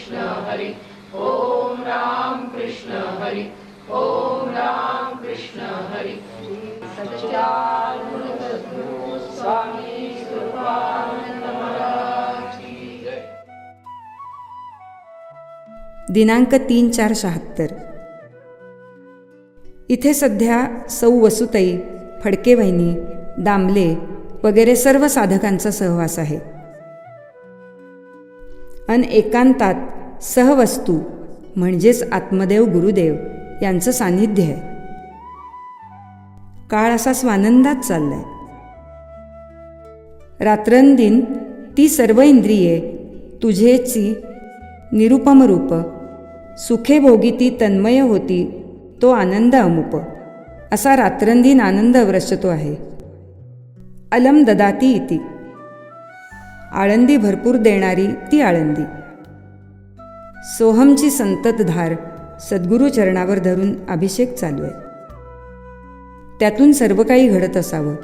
कृष्ण हरि. ओम राम कृष्ण हरि. ओम राम कृष्ण हरि. स्वामी दिनांक तीन चार शहात्तर. इथे सध्या सौ वसुताई फडके वहिनी दामले वगैरे सर्व साधकांचा सहवास आहे. सा अन एकांतात सहवस्तू म्हणजेच आत्मदेव गुरुदेव यांचं सान्निध्य आहे. काळ असा स्वानंदात चाललाय. रात्रंदिन ती सर्व इंद्रिये तुझेची निरुपम रूप सुखे भोगी ती तन्मय होती तो आनंद अमुप असा रात्रंदिन आनंद व्रसतो आहे. अलम ददाती इति. आळंदी भरपूर देणारी ती आळंदी. सोहमची संततधार सद्गुरू चरणावर धरून अभिषेक चालू आहे. त्यातून सर्व काही घडत असावं.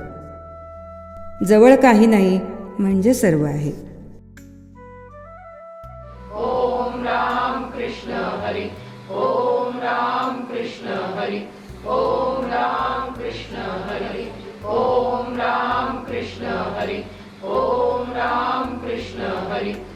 जवळ काही नाही म्हणजे सर्व आहे. ओम राम कृष्ण हरी ओम राम कृष्ण हरी ओम राम कृष्ण हरी ओम राम कृष्ण हरी. ओम